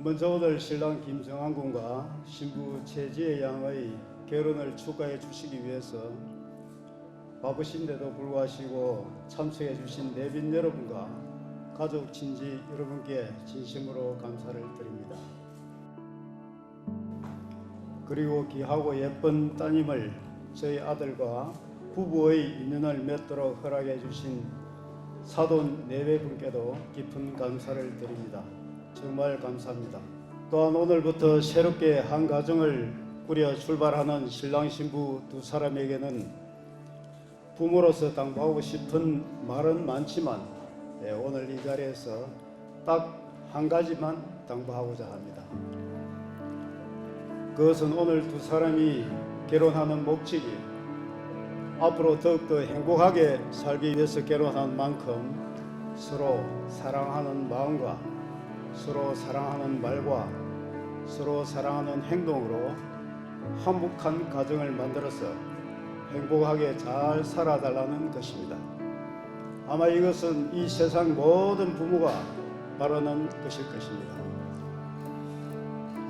먼저 오늘 신랑 김정한 군과 신부 최지혜 양의 결혼을 축하해 주시기 위해서 바쁘신데도 불구하시고 참석해 주신 내빈 여러분과 가족 친지 여러분께 진심으로 감사를 드립니다. 그리고 귀하고 예쁜 따님을 저희 아들과 부부의 인연을 맺도록 허락해 주신 사돈 네배 분께도 깊은 감사를 드립니다. 정말 감사합니다. 또한 오늘부터 새롭게 한 가정을 꾸려 출발하는 신랑 신부 두 사람에게는 부모로서 당부하고 싶은 말은 많지만 예, 오늘 이 자리에서 딱 한 가지만 당부하고자 합니다. 그것은 오늘 두 사람이 결혼하는 목적이 앞으로 더욱더 행복하게 살기 위해서 결혼한 만큼 서로 사랑하는 마음과 서로 사랑하는 말과 서로 사랑하는 행동으로 화목한 가정을 만들어서 행복하게 잘 살아달라는 것입니다. 아마 이것은 이 세상 모든 부모가 바라는 것일 것입니다.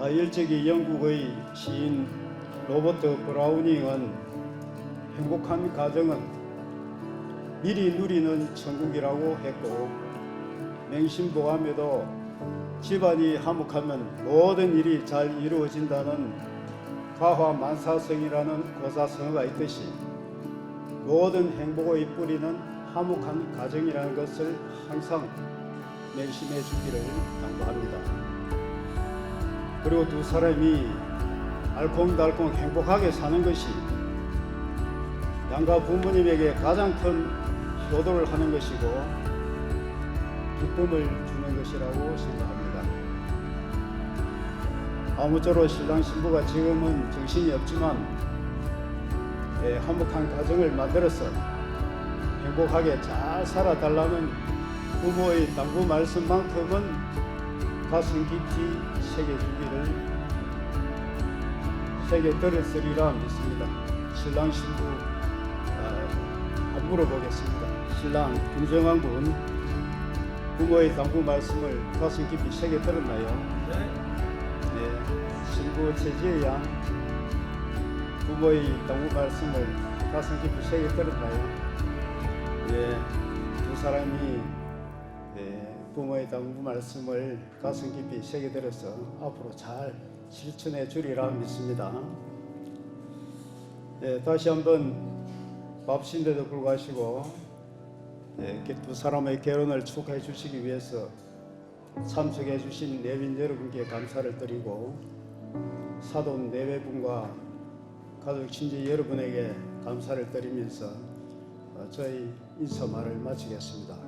아, 일찍이 영국의 시인 로버트 브라우닝은 행복한 가정은 미리 누리는 천국이라고 했고 맹신보감에도 집안이 화목하면 모든 일이 잘 이루어진다는 과화만사성이라는 고사성어가 있듯이 모든 행복의 뿌리는 화목한 가정이라는 것을 항상 맹심해 주기를 당부합니다. 그리고 두 사람이 알콩달콩 행복하게 사는 것이 양가 부모님에게 가장 큰 효도를 하는 것이고 기쁨을 주는 것이라고 생각합니다. 아무쪼록 신랑 신부가 지금은 정신이 없지만 예, 화목한 가정을 만들어서 행복하게 잘 살아달라는 부모의 당부 말씀만큼은 가슴 깊이 새겨주기를 새겨 들었으리라 믿습니다. 신랑 신부 아, 한번 물어보겠습니다. 신랑 김정환 군 부모의 당부 말씀을 가슴 깊이 새겨 들었나요? 네. 신부 최지혜 양 부모의 당부 말씀을 가슴 깊이 새겨 들었나요? 네. 두 사람이 네, 부모의 당부 말씀을 가슴 깊이 새겨 들어서 앞으로 잘 실천해 주리라 믿습니다. 네, 다시 한번 밥신데도 불구하시고 네, 이렇게 두 사람의 결혼을 축하해 주시기 위해서 참석해 주신 내빈 여러분께 감사를 드리고 사돈 내외분과 가족 친지 여러분에게 감사를 드리면서 어, 저희 인사 말을 마치겠습니다.